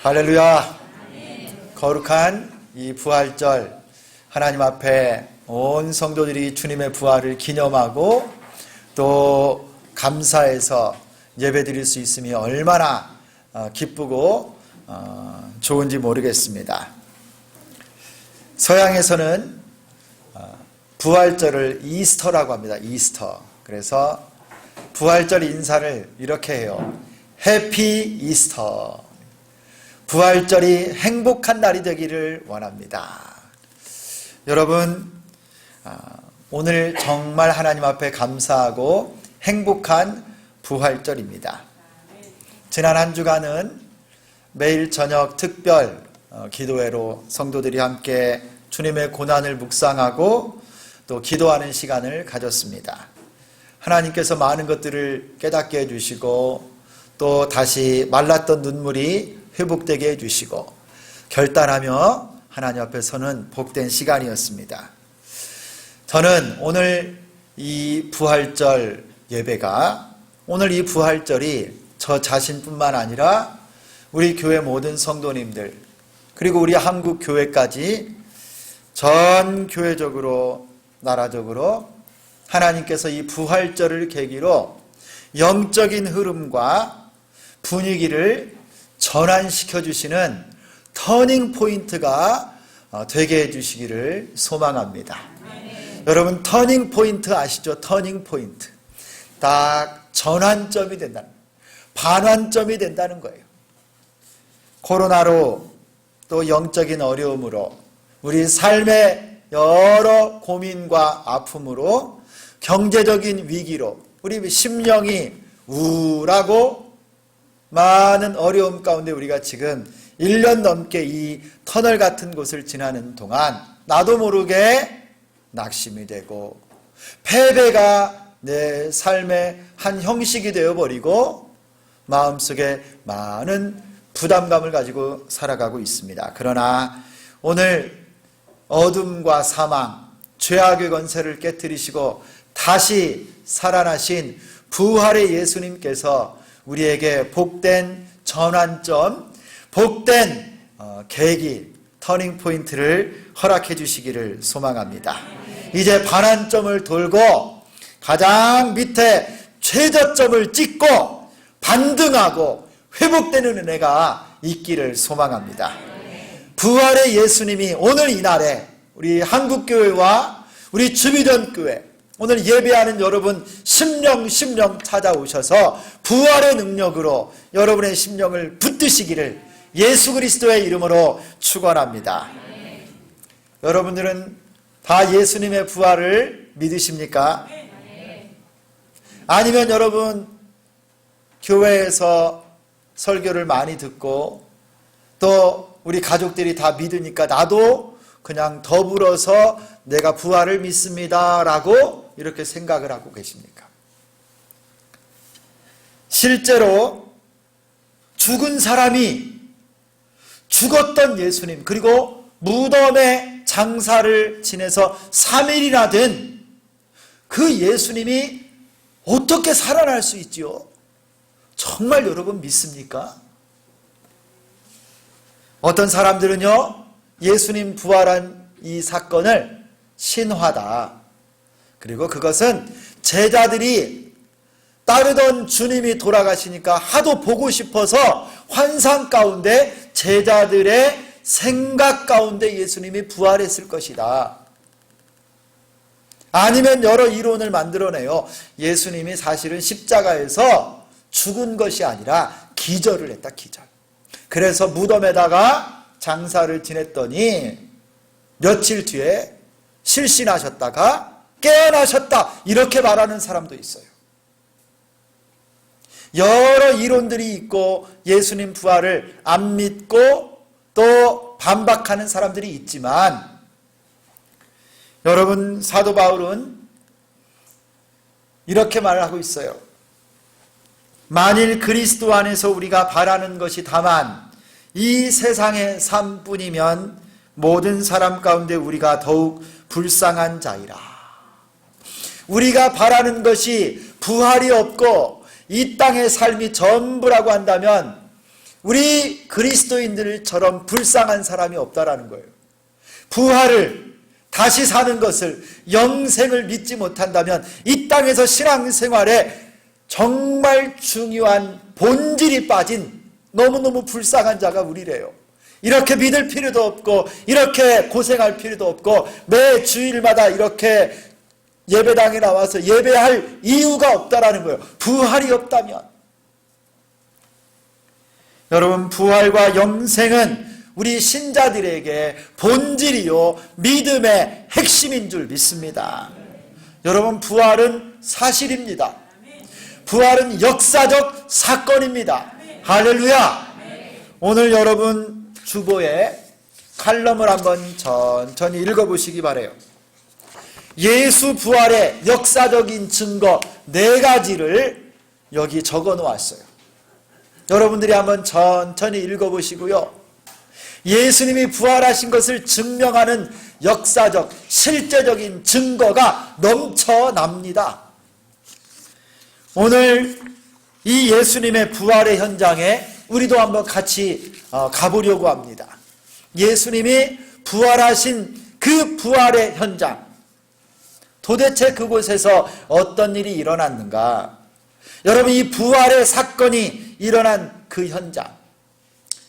할렐루야. 거룩한 이 부활절 하나님 앞에 온 성도들이 주님의 부활을 기념하고 또 감사해서 예배드릴 수 있음이 얼마나 어, 기쁘고 어, 좋은지 모르겠습니다. 서양에서는 어, 부활절을 이스터라고 합니다. 이스터. 그래서 부활절 인사를 이렇게 해요. 해피 이스터. 부활절이 행복한 날이 되기를 원합니다. 여러분, 아, 오늘 정말 하나님 앞에 감사하고 행복한 부활절입니다. 지난 한 주간은 매일 저녁 특별 어, 기도회로 성도들이 함께 주님의 고난을 묵상하고 또 기도하는 시간을 가졌습니다. 하나님께서 많은 것들을 깨닫게 해주시고 또 다시 말랐던 눈물이 회복되게 해주시고 결단하며 하나님 앞에 서는 복된 시간이었습니다. 저는 오늘 이 부활절 예배가 오늘 이 부활절이 저 자신뿐만 아니라 우리 교회 모든 성도님들 그리고 우리 한국 교회까지 전 교회적으로 나라적으로 하나님께서 이 부활절을 계기로 영적인 흐름과 분위기를 전환시켜 주시는 터닝 포인트가 어, 되게 해 주시기를 소망합니다. 여러분 터닝 포인트 아시죠? 터닝 포인트. 딱 전환점이 된다는 반환점이 된다는 거예요. 코로나로 또 영적인 어려움으로 우리 삶의 여러 고민과 아픔으로 경제적인 위기로 우리 심령이 우울하고 많은 어려움 가운데 우리가 지금 1년 넘게 이 터널 같은 곳을 지나는 동안 나도 모르게 낙심이 되고 패배가 내 삶의 한 형식이 되어버리고 마음속에 많은 부담감을 가지고 살아가고 있습니다. 그러나 오늘 어둠과 사망, 죄악의 권세를 깨뜨리시고 다시 살아나신 부활의 예수님께서 우리에게 복된 전환점, 복된 어, 계기, 터닝 포인트를 허락해 주시기를 소망합니다. 이제 반환점을 돌고 가장 밑에 최저점을 찍고 반등하고 회복되는 은혜가 있기를 소망합니다. 부활의 예수님이 오늘 이날에 우리 한국교회와 우리 주비전 교회 오늘 예배하는 여러분 심령 심령 찾아오셔서 부활의 능력으로 여러분의 심령을 붙드시기를 예수 그리스도의 이름으로 축원합니다. 여러분들은 다 예수님의 부활을 믿으십니까? 아니면 여러분 교회에서 설교를 많이 듣고 또 우리 가족들이 다 믿으니까 나도 그냥 더불어서 내가 부활을 믿습니다라고 이렇게 생각을 하고 계십니까? 실제로 죽은 사람이 죽었던 예수님 그리고 무덤에 장사를 지내서 3일이나 된 그 예수님이 어떻게 살아날 수 있지요? 정말 여러분 믿습니까? 어떤 사람들은요, 예수님 부활한 이 사건을 신화다. 그리고 그것은 제자들이 따르던 주님이 돌아가시니까 하도 보고 싶어서 환상 가운데 제자들의 생각 가운데 예수님이 부활했을 것이다. 아니면 여러 이론을 만들어내요. 예수님이 사실은 십자가에서 죽은 것이 아니라 기절을 했다, 기절. 그래서 무덤에다가 장사를 지냈더니 며칠 뒤에 실신하셨다가 깨어나셨다. 이렇게 말하는 사람도 있어요. 여러 이론들이 있고 예수님 부활을 안 믿고 또 반박하는 사람들이 있지만 여러분 사도 바울은 이렇게 말을 하고 있어요. 만일 그리스도 안에서 우리가 바라는 것이 다만 이 세상의 삶뿐이면 모든 사람 가운데 우리가 더욱 불쌍한 자이라. 우리가 바라는 것이 부활이 없고 이 땅의 삶이 전부라고 한다면 우리 그리스도인들처럼 불쌍한 사람이 없다라는 거예요. 부활을 다시 사는 것을 영생을 믿지 못한다면 이 땅에서 신앙생활에 정말 중요한 본질이 빠진 너무너무 불쌍한 자가 우리래요. 이렇게 믿을 필요도 없고 이렇게 고생할 필요도 없고 매 주일마다 이렇게 예배당에 나와서 예배할 이유가 없다라는 거예요. 부활이 없다면 여러분 부활과 영생은 우리 신자들에게 본질이요 믿음의 핵심인 줄 믿습니다. 여러분 부활은 사실입니다. 부활은 역사적 사건입니다. 할렐루야. 오늘 여러분 주보에 칼럼을 한번 천천히 읽어보시기 바래요. 예수 부활의 역사적인 증거 네 가지를 여기 적어 놓았어요. 여러분들이 한번 천천히 읽어보시고요. 예수님이 부활하신 것을 증명하는 역사적, 실제적인 증거가 넘쳐납니다. 오늘 이 예수님의 부활의 현장에 우리도 한번 같이 어, 가보려고 합니다. 예수님이 부활하신 그 부활의 현장, 도대체 그곳에서 어떤 일이 일어났는가? 여러분, 이 부활의 사건이 일어난 그 현장.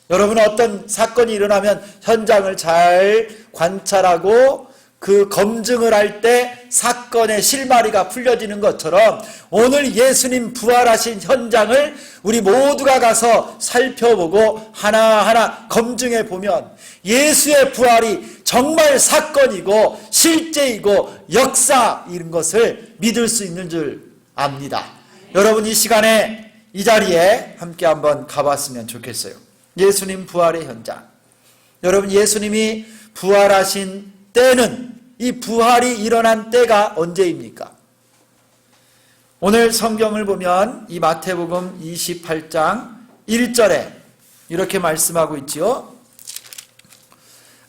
여러분, 어떤 사건이 일어나면 현장을 잘 관찰하고 그 검증을 할 때 사건의 실마리가 풀려지는 것처럼 오늘 예수님 부활하신 현장을 우리 모두가 가서 살펴보고 하나하나 검증해 보면 예수의 부활이 정말 사건이고 실제이고 역사인 것을 믿을 수 있는 줄 압니다. 여러분 이 시간에 이 자리에 함께 한번 가봤으면 좋겠어요. 예수님 부활의 현장. 여러분 예수님이 부활하신 때는 이 부활이 일어난 때가 언제입니까? 오늘 성경을 보면 이 마태복음 28장 1절에 이렇게 말씀하고 있지요.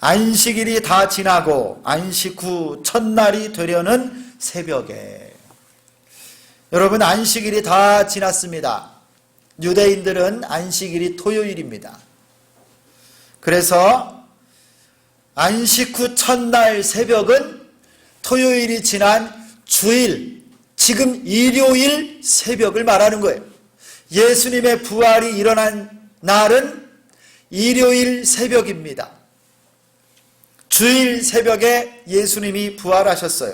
안식일이 다 지나고 안식 후 첫날이 되려는 새벽에 여러분 안식일이 다 지났습니다. 유대인들은 안식일이 토요일입니다. 그래서 안식 후 첫날 새벽은 토요일이 지난 주일, 지금 일요일 새벽을 말하는 거예요. 예수님의 부활이 일어난 날은 일요일 새벽입니다. 주일 새벽에 예수님이 부활하셨어요.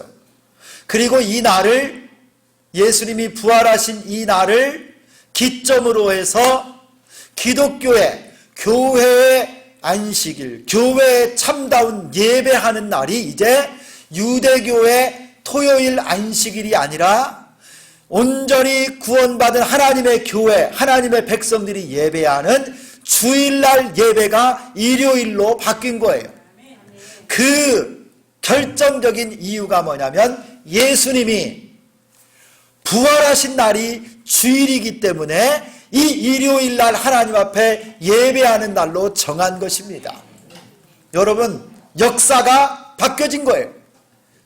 그리고 이 날을 예수님이 부활하신 이 날을 기점으로 해서 기독교의 교회의 안식일, 교회의 참다운 예배하는 날이 이제 유대교의 토요일 안식일이 아니라 온전히 구원받은 하나님의 교회, 하나님의 백성들이 예배하는 주일날 예배가 일요일로 바뀐 거예요. 그 결정적인 이유가 뭐냐면 예수님이 부활하신 날이 주일이기 때문에 이 일요일 날 하나님 앞에 예배하는 날로 정한 것입니다. 여러분, 역사가 바뀌어진 거예요.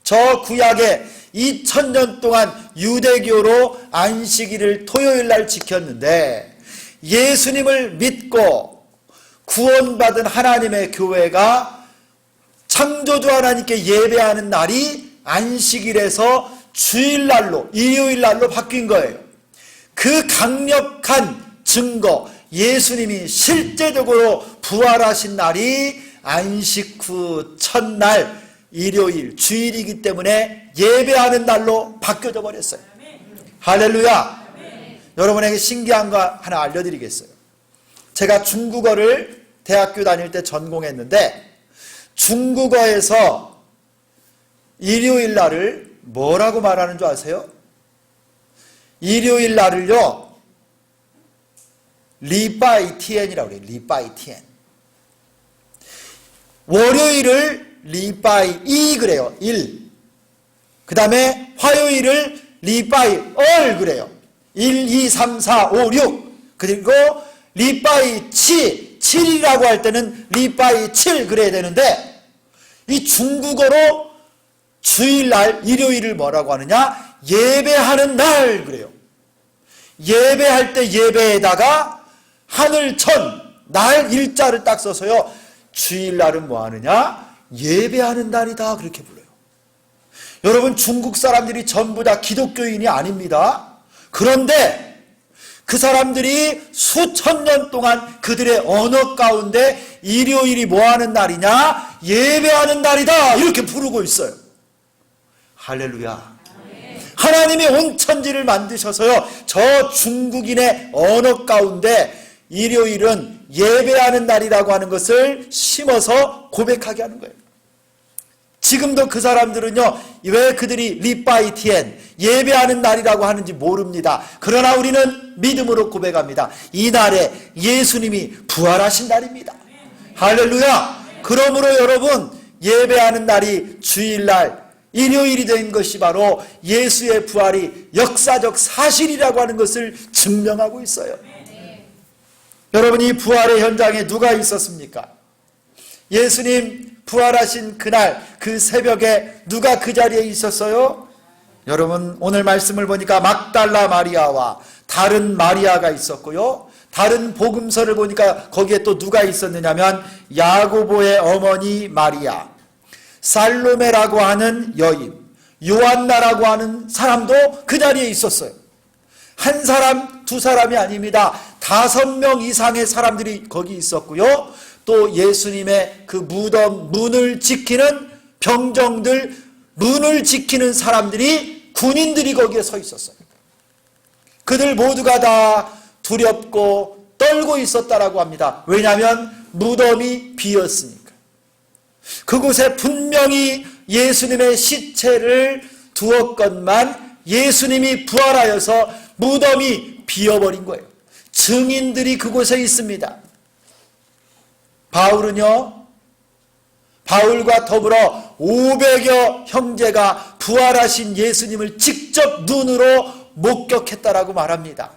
저 구약에 2000년 동안 유대교로 안식일을 토요일 날 지켰는데 예수님을 믿고 구원받은 하나님의 교회가 창조주 하나님께 예배하는 날이 안식일에서 주일날로, 일요일날로 바뀐 거예요. 그 강력한 증거, 예수님이 실제적으로 부활하신 날이 안식 후 첫날, 일요일, 주일이기 때문에 예배하는 날로 바뀌어져 버렸어요. 할렐루야! 여러분에게 신기한 거 하나 알려드리겠어요. 제가 중국어를 대학교 다닐 때 전공했는데, 중국어에서 일요일 날을 뭐라고 말하는 줄 아세요? 일요일 날을요, 리바이 티엔이라고 그래요. 리바이 티엔. 월요일을 리바이 이 그래요. 1. 그 다음에 화요일을 리바이 얼 그래요. 1, 2, 3, 4, 5, 6. 그리고 리바이 치, 7이라고 할 때는 리바이 7 그래야 되는데 이 중국어로 주일날 일요일을 뭐라고 하느냐? 예배하는 날 그래요. 예배할 때 예배에다가 하늘천 날 일자를 딱 써서요. 주일날은 뭐 하느냐? 예배하는 날이다. 그렇게 불러요. 여러분, 중국 사람들이 전부 다 기독교인이 아닙니다. 그런데 그 사람들이 수천 년 동안 그들의 언어 가운데 일요일이 뭐 하는 날이냐? 예배하는 날이다. 이렇게 부르고 있어요. 할렐루야. 하나님이 온 천지를 만드셔서요, 저 중국인의 언어 가운데 일요일은 예배하는 날이라고 하는 것을 심어서 고백하게 하는 거예요. 지금도 그 사람들은요, 왜 그들이 리바이티엔, 예배하는 날이라고 하는지 모릅니다. 그러나 우리는 믿음으로 고백합니다. 이 날에 예수님이 부활하신 날입니다. 할렐루야! 그러므로 여러분, 예배하는 날이 주일날, 일요일이 된 것이 바로 예수의 부활이 역사적 사실이라고 하는 것을 증명하고 있어요. 여러분, 이 부활의 현장에 누가 있었습니까? 예수님 부활하신 그날 그 새벽에 누가 그 자리에 있었어요? 여러분 오늘 말씀을 보니까 막달라 마리아와 다른 마리아가 있었고요. 다른 복음서를 보니까 거기에 또 누가 있었느냐면 야고보의 어머니 마리아, 살로메라고 하는 여인, 요한나라고 하는 사람도 그 자리에 있었어요. 한 사람, 두 사람이 아닙니다. 다섯 명 이상의 사람들이 거기 있었고요. 또 예수님의 그 무덤 문을 지키는 병정들, 문을 지키는 사람들이 군인들이 거기에 서 있었어요. 그들 모두가 다 두렵고 떨고 있었다라고 합니다. 왜냐하면 무덤이 비었으니까. 그곳에 분명히 예수님의 시체를 두었건만 예수님이 부활하여서 무덤이 비어버린 거예요. 증인들이 그곳에 있습니다. 바울은요, 바울과 더불어 500여 형제가 부활하신 예수님을 직접 눈으로 목격했다라고 말합니다.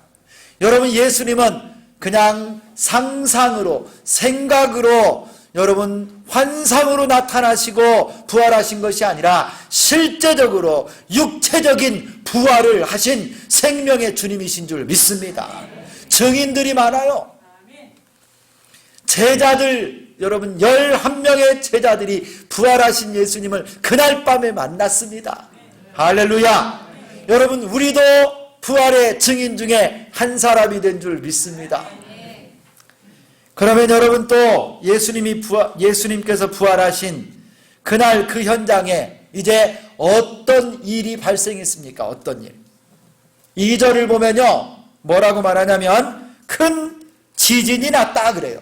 여러분, 예수님은 그냥 상상으로, 생각으로, 여러분, 환상으로 나타나시고 부활하신 것이 아니라 실제적으로 육체적인 부활을 하신 생명의 주님이신 줄 믿습니다. 증인들이 많아요. 제자들 여러분 11명의 제자들이 부활하신 예수님을 그날 밤에 만났습니다. 할렐루야. 여러분 우리도 부활의 증인 중에 한 사람이 된 줄 믿습니다. 그러면 여러분 또 예수님이 부활, 예수님께서 부활하신 그날 그 현장에 이제 어떤 일이 발생했습니까? 어떤 일? 2절을 보면요. 뭐라고 말하냐면 큰 지진이 났다 그래요.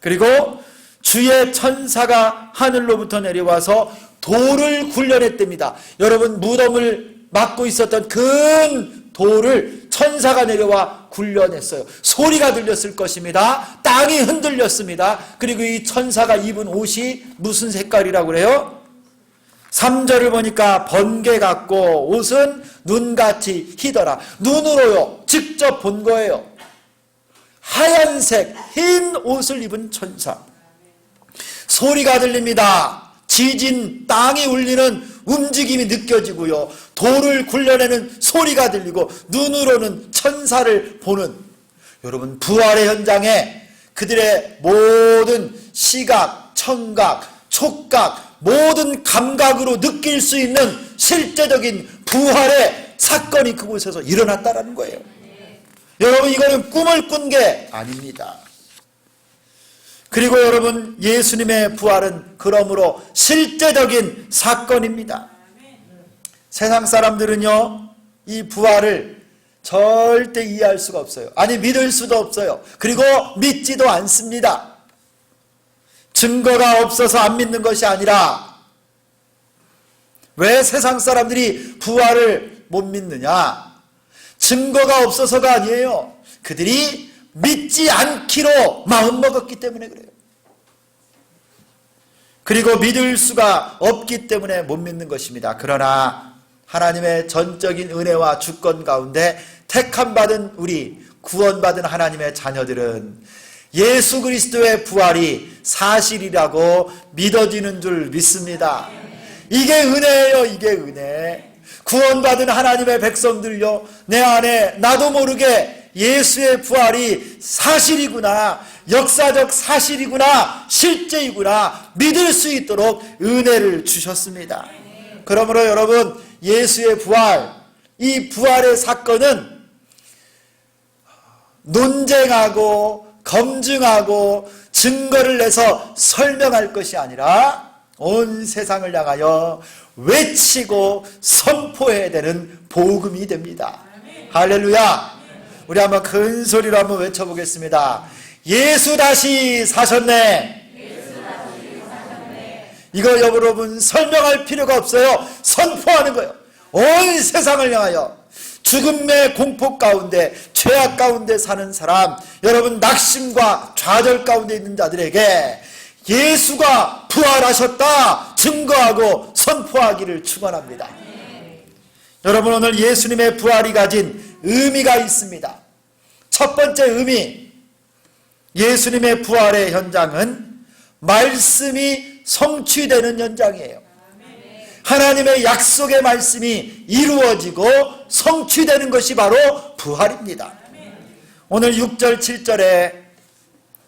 그리고 주의 천사가 하늘로부터 내려와서 돌을 굴려냈답니다. 여러분 무덤을 막고 있었던 큰 돌을 천사가 내려와 굴려냈어요. 소리가 들렸을 것입니다. 땅이 흔들렸습니다. 그리고 이 천사가 입은 옷이 무슨 색깔이라고 그래요? 3절을 보니까 번개 같고 옷은 눈같이 희더라. 눈으로요. 직접 본 거예요. 하얀색 흰 옷을 입은 천사. 소리가 들립니다. 지진, 땅이 울리는 움직임이 느껴지고요. 돌을 굴려내는 소리가 들리고 눈으로는 천사를 보는 여러분 부활의 현장에 그들의 모든 시각, 청각, 촉각, 모든 감각으로 느낄 수 있는 실제적인 부활의 사건이 그곳에서 일어났다라는 거예요. 여러분 이거는 꿈을 꾼 게 아닙니다. 그리고 여러분 예수님의 부활은 그러므로 실제적인 사건입니다. 세상 사람들은요 이 부활을 절대 이해할 수가 없어요. 아니 믿을 수도 없어요. 그리고 믿지도 않습니다. 증거가 없어서 안 믿는 것이 아니라 왜 세상 사람들이 부활을 못 믿느냐? 증거가 없어서가 아니에요. 그들이 믿지 않기로 마음먹었기 때문에 그래요. 그리고 믿을 수가 없기 때문에 못 믿는 것입니다. 그러나 하나님의 전적인 은혜와 주권 가운데 택함 받은 우리 구원받은 하나님의 자녀들은 예수 그리스도의 부활이 사실이라고 믿어지는 줄 믿습니다. 이게 은혜예요, 이게 은혜. 구원받은 하나님의 백성들요, 내 안에 나도 모르게 예수의 부활이 사실이구나, 역사적 사실이구나, 실제이구나, 믿을 수 있도록 은혜를 주셨습니다. 그러므로 여러분, 예수의 부활, 이 부활의 사건은 논쟁하고 검증하고 증거를 내서 설명할 것이 아니라 온 세상을 향하여 외치고 선포해야 되는 복음이 됩니다. 할렐루야. 우리 한번 큰 소리로 한번 외쳐보겠습니다. 예수 다시 사셨네. 이거 여러분 설명할 필요가 없어요. 선포하는 거예요. 온 세상을 향하여 죽음의 공포 가운데 죄악 가운데 사는 사람 여러분 낙심과 좌절 가운데 있는 자들에게 예수가 부활하셨다 증거하고 선포하기를 축원합니다. 여러분 오늘 예수님의 부활이 가진 의미가 있습니다. 첫 번째 의미 예수님의 부활의 현장은 말씀이 성취되는 현장이에요. 하나님의 약속의 말씀이 이루어지고 성취되는 것이 바로 부활입니다. 오늘 6절, 7절에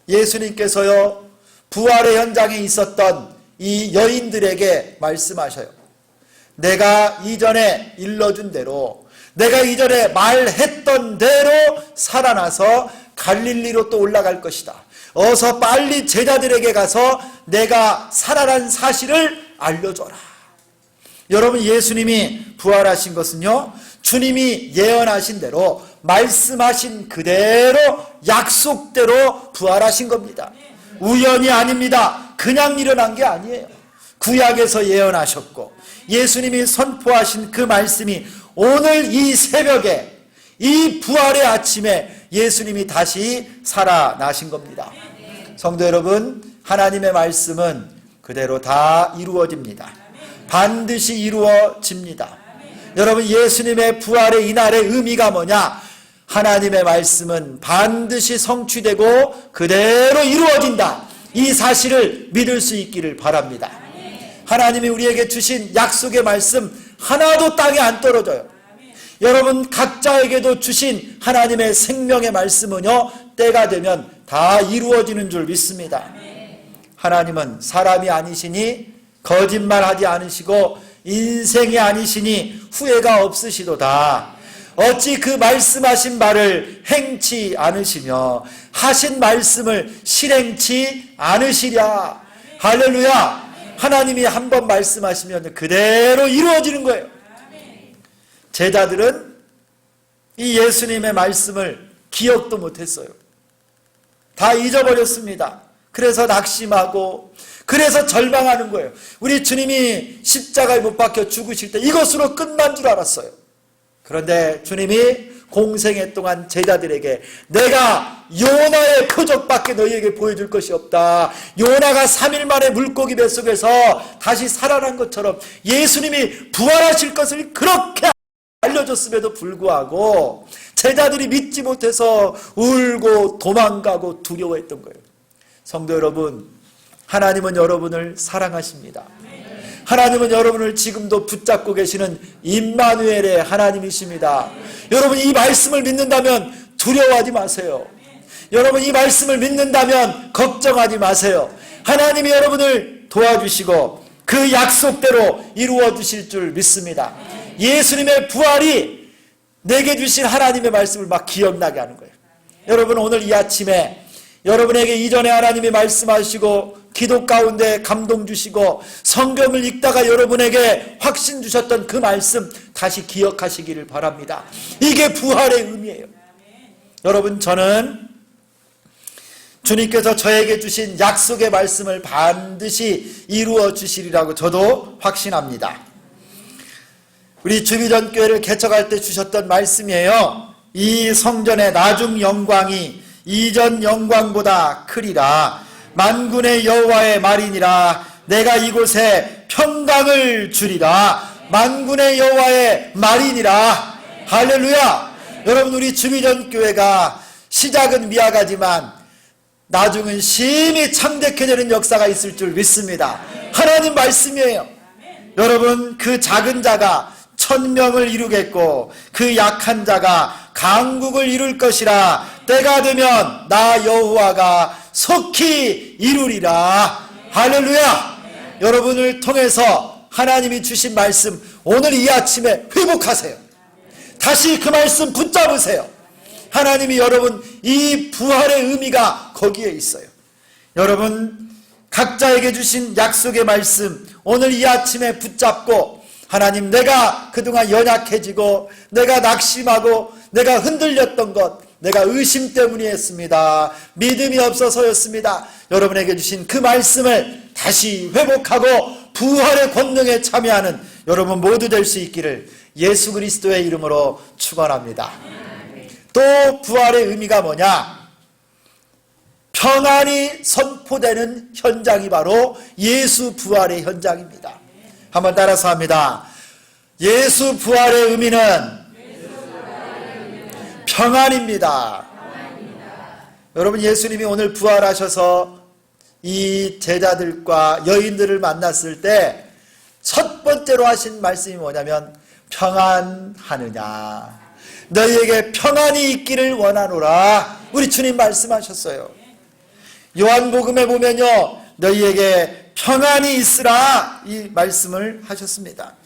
예수님께서요, 부활의 현장에 있었던 이 여인들에게 말씀하셔요. 내가 이전에 일러준 대로, 내가 이전에 말했던 대로 살아나서 갈릴리로 또 올라갈 것이다. 어서 빨리 제자들에게 가서 내가 살아난 사실을 알려줘라. 여러분 예수님이 부활하신 것은요 주님이 예언하신 대로 말씀하신 그대로 약속대로 부활하신 겁니다. 우연이 아닙니다. 그냥 일어난 게 아니에요. 구약에서 예언하셨고 예수님이 선포하신 그 말씀이 오늘 이 새벽에 이 부활의 아침에 예수님이 다시 살아나신 겁니다. 성도 여러분 하나님의 말씀은 그대로 다 이루어집니다 반드시 이루어집니다. 여러분 예수님의 부활의 이날의 의미가 뭐냐? 하나님의 말씀은 반드시 성취되고 그대로 이루어진다. 이 사실을 믿을 수 있기를 바랍니다. 하나님이 우리에게 주신 약속의 말씀 하나도 땅에 안 떨어져요. 여러분 각자에게도 주신 하나님의 생명의 말씀은요 때가 되면 다 이루어지는 줄 믿습니다. 하나님은 사람이 아니시니 거짓말하지 않으시고 인생이 아니시니 후회가 없으시도다. 어찌 그 말씀하신 바를 행치 않으시며 하신 말씀을 실행치 않으시랴. 할렐루야. 하나님이 한 번 말씀하시면 그대로 이루어지는 거예요. 제자들은 이 예수님의 말씀을 기억도 못했어요. 다 잊어버렸습니다. 그래서 낙심하고 그래서 절망하는 거예요. 우리 주님이 십자가에 못 박혀 죽으실 때 이것으로 끝난 줄 알았어요. 그런데 주님이 공생애 동안 제자들에게 내가 요나의 표적밖에 너희에게 보여줄 것이 없다. 요나가 3일 만에 물고기 뱃속에서 다시 살아난 것처럼 예수님이 부활하실 것을 그렇게 알려줬음에도 불구하고 제자들이 믿지 못해서 울고 도망가고 두려워했던 거예요. 성도 여러분, 하나님은 여러분을 사랑하십니다. 하나님은 여러분을 지금도 붙잡고 계시는 임마누엘의 하나님이십니다. 여러분 이 말씀을 믿는다면 두려워하지 마세요. 여러분 이 말씀을 믿는다면 걱정하지 마세요. 하나님이 여러분을 도와주시고 그 약속대로 이루어 주실 줄 믿습니다. 예수님의 부활이 내게 주신 하나님의 말씀을 막 기억나게 하는 거예요. 여러분 오늘 이 아침에 여러분에게 이전에 하나님이 말씀하시고 기도 가운데 감동 주시고 성경을 읽다가 여러분에게 확신 주셨던 그 말씀 다시 기억하시기를 바랍니다. 이게 부활의 의미예요. 여러분 저는 주님께서 저에게 주신 약속의 말씀을 반드시 이루어 주시리라고 저도 확신합니다. 우리 주기전 교회를 개척할 때 주셨던 말씀이에요. 이 성전의 나중 영광이 이전 영광보다 크리라. 만군의 여호와의 말이니라. 내가 이곳에 평강을 주리라. 만군의 여호와의 말이니라. 할렐루야. 여러분 우리 주기전 교회가 시작은 미약하지만 나중은 심히 되는 역사가 있을 줄 믿습니다. 하나님 말씀이에요. 여러분 그 작은 자가 천명을 이루겠고 그 약한 자가 강국을 이룰 것이라 때가 되면 나 여호와가 속히 이루리라. 할렐루야. 여러분을 통해서 하나님이 주신 말씀 오늘 이 아침에 회복하세요. 다시 그 말씀 붙잡으세요. 하나님이 여러분 이 부활의 의미가 거기에 있어요. 여러분 각자에게 주신 약속의 말씀 오늘 이 아침에 붙잡고 하나님 내가 그동안 연약해지고 내가 낙심하고 내가 흔들렸던 것 내가 의심 때문이었습니다. 믿음이 없어서였습니다. 여러분에게 주신 그 말씀을 다시 회복하고 부활의 권능에 참여하는 여러분 모두 될 수 있기를 예수 그리스도의 이름으로 축원합니다. 또 부활의 의미가 뭐냐? 평안이 선포되는 현장이 바로 예수 부활의 현장입니다. 한번 따라서 합니다. 예수 부활의 의미는 평안입니다. 여러분 예수님이 오늘 부활하셔서 이 제자들과 여인들을 만났을 때 첫 번째로 하신 말씀이 뭐냐면 평안하느냐. 너희에게 평안이 있기를 원하노라. 우리 주님 말씀하셨어요. 요한복음에 보면요. 너희에게 평안이 있으라. 이 말씀을 하셨습니다.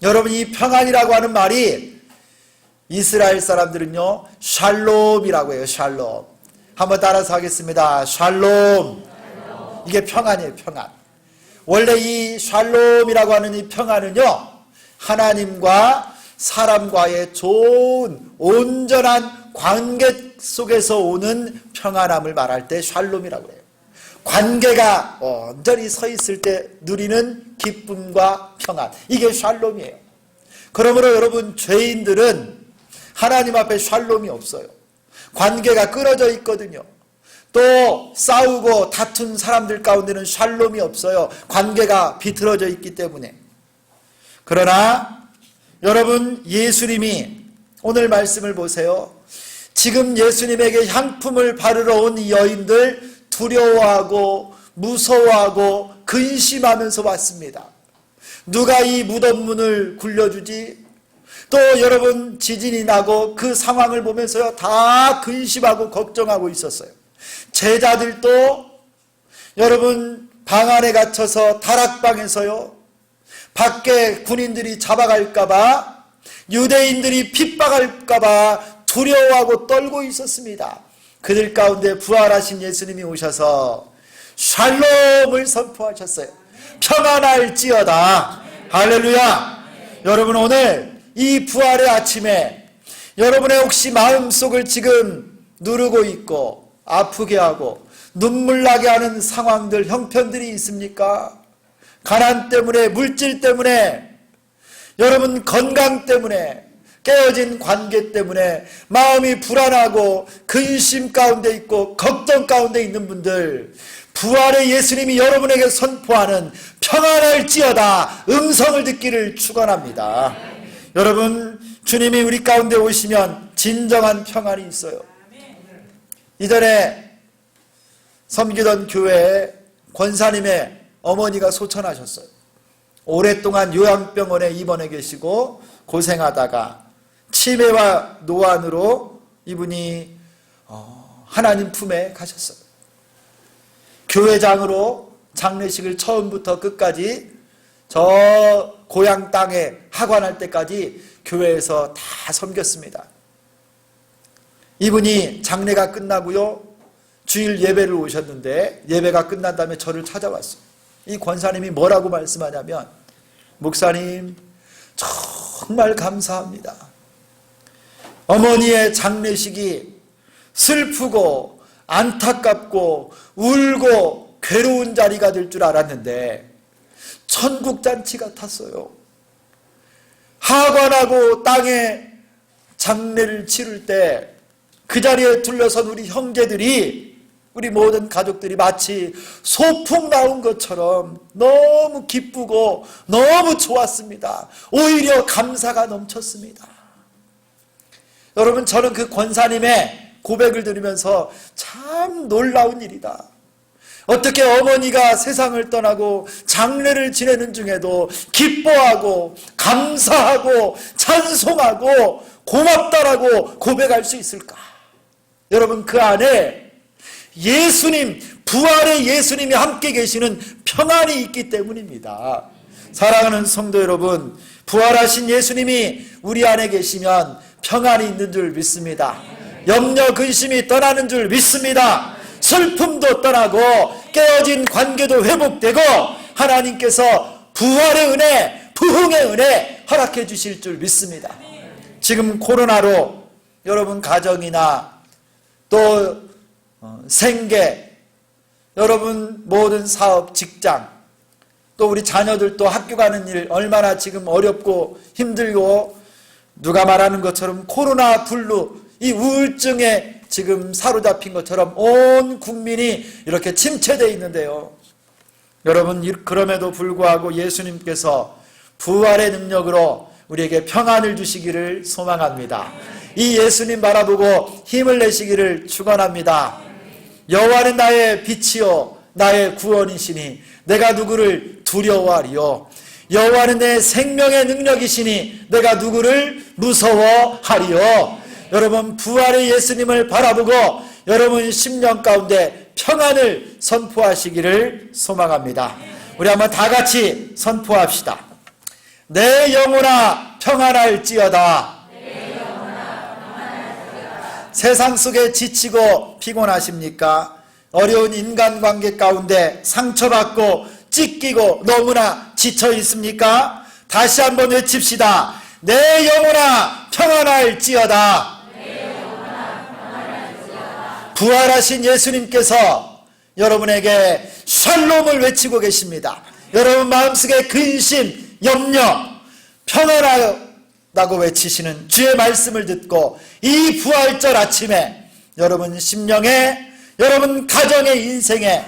여러분 이 평안이라고 하는 말이 이스라엘 사람들은요. 샬롬이라고 해요. 샬롬. 한번 따라서 하겠습니다. 샬롬. 이게 평안이에요. 평안. 원래 이 샬롬이라고 하는 이 평안은요. 하나님과 사람과의 좋은 온전한 관계 속에서 오는 평안함을 말할 때 샬롬이라고 해요. 관계가 온전히 서 있을 때 누리는 기쁨과 평안. 이게 샬롬이에요. 그러므로 여러분 죄인들은 하나님 앞에 샬롬이 없어요. 관계가 끊어져 있거든요. 또 싸우고 다툰 사람들 가운데는 샬롬이 없어요. 관계가 비틀어져 있기 때문에. 그러나 여러분 예수님이 오늘 말씀을 보세요. 지금 예수님에게 향품을 바르러 온이 여인들 두려워하고 무서워하고 근심하면서 왔습니다. 누가 이 무덤 문을 굴려주지? 또 여러분 지진이 나고 그 상황을 보면서요 다 근심하고 걱정하고 있었어요. 제자들도 여러분 방 안에 갇혀서 다락방에서요 밖에 군인들이 잡아갈까봐 유대인들이 핍박할까봐 두려워하고 떨고 있었습니다. 그들 가운데 부활하신 예수님이 오셔서 샬롬을 선포하셨어요. 평안할지어다. 할렐루야. 여러분 오늘 이 부활의 아침에 여러분의 혹시 마음속을 지금 누르고 있고 아프게 하고 눈물 나게 하는 상황들 형편들이 있습니까? 가난 때문에 물질 때문에 여러분 건강 때문에 깨어진 관계 때문에 마음이 불안하고 근심 가운데 있고 걱정 가운데 있는 분들 부활의 예수님이 여러분에게 선포하는 평안할지어다 음성을 듣기를 축원합니다. 여러분 주님이 우리 가운데 오시면 진정한 평안이 있어요. 이전에 섬기던 교회에 권사님의 어머니가 소천하셨어요. 오랫동안 요양병원에 입원해 계시고 고생하다가 치매와 노안으로 이분이 어, 하나님 품에 가셨어요. 교회장으로 장례식을 처음부터 끝까지 저 고향 땅에 하관할 때까지 교회에서 다 섬겼습니다. 이분이 장례가 끝나고요. 주일 예배를 오셨는데 예배가 끝난 다음에 저를 찾아왔어요. 이 권사님이 뭐라고 말씀하냐면 목사님 정말 감사합니다. 어머니의 장례식이 슬프고 안타깝고 울고 괴로운 자리가 될 줄 알았는데 천국 잔치 같았어요. 하관하고 땅에 장례를 치를 때 그 자리에 둘러선 우리 형제들이 우리 모든 가족들이 마치 소풍 나온 것처럼 너무 기쁘고 너무 좋았습니다. 오히려 감사가 넘쳤습니다. 여러분 저는 그 권사님의 고백을 들으면서 참 놀라운 일이다. 어떻게 어머니가 세상을 떠나고 장례를 지내는 중에도 기뻐하고 감사하고 찬송하고 고맙다라고 고백할 수 있을까? 여러분 그 안에 예수님 부활의 예수님이 함께 계시는 평안이 있기 때문입니다. 사랑하는 성도 여러분, 부활하신 예수님이 우리 안에 계시면 평안이 있는 줄 믿습니다. 염려 근심이 떠나는 줄 믿습니다. 슬픔도 떠나고 깨어진 관계도 회복되고 하나님께서 부활의 은혜, 부흥의 은혜 허락해 주실 줄 믿습니다. 지금 코로나로 여러분 가정이나 또 어, 생계, 여러분 모든 사업, 직장, 또 우리 자녀들도 학교 가는 일 얼마나 지금 어렵고 힘들고 누가 말하는 것처럼 코로나 블루 이 우울증에 지금 사로잡힌 것처럼 온 국민이 이렇게 침체되어 있는데요. 여러분 그럼에도 불구하고 예수님께서 부활의 능력으로 우리에게 평안을 주시기를 소망합니다. 이 예수님 바라보고 힘을 내시기를 축원합니다. 여호와는 나의 빛이요 나의 구원이시니 내가 누구를 두려워하리요 여호와는 내 생명의 능력이시니 내가 누구를 무서워하리요 여러분 부활의 예수님을 바라보고 여러분 심령 가운데 평안을 선포하시기를 소망합니다. 우리 한번 다 같이 선포합시다. 내 영혼아 평안할지어다. 세상 속에 지치고 피곤하십니까? 어려운 인간관계 가운데 상처받고 찢기고 너무나 지쳐 있습니까? 다시 한번 외칩시다. 내 영혼아 평안할지어다. 부활하신 예수님께서 여러분에게 샬롬을 외치고 계십니다. 여러분 마음속에 근심, 염려, 평안하다고 외치시는 주의 말씀을 듣고 이 부활절 아침에 여러분 심령에 여러분 가정의 인생에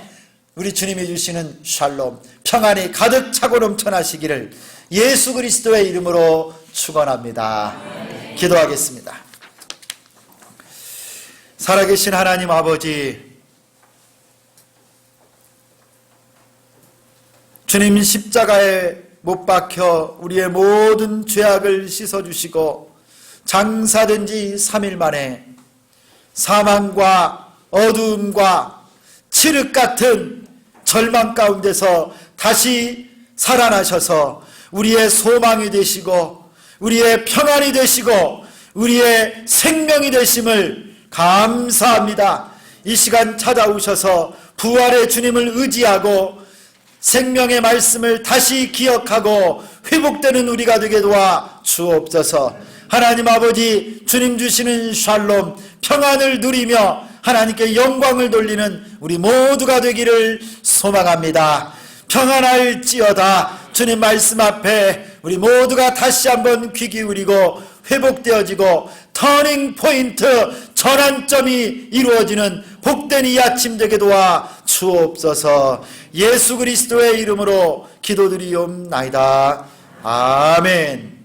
우리 주님이 주시는 샬롬 평안이 가득 차고 넘쳐나시기를 예수 그리스도의 이름으로 축원합니다. 기도하겠습니다. 살아계신 하나님 아버지 주님 십자가에 못 박혀 우리의 모든 죄악을 씻어주시고 장사된 지 3일 만에 사망과 어두움과 칠흑 같은 절망 가운데서 다시 살아나셔서 우리의 소망이 되시고 우리의 평안이 되시고 우리의 생명이 되심을 감사합니다. 이 시간 찾아오셔서 부활의 주님을 의지하고 생명의 말씀을 다시 기억하고 회복되는 우리가 되게 도와 주옵소서. 하나님 아버지 주님 주시는 샬롬 평안을 누리며 하나님께 영광을 돌리는 우리 모두가 되기를 소망합니다. 평안할지어다 주님 말씀 앞에 우리 모두가 다시 한번 귀 기울이고 회복되어지고 터닝 포인트 전환점이 이루어지는 복된 이 아침 되게 도와 주옵소서 예수 그리스도의 이름으로 기도드리옵나이다. 아멘.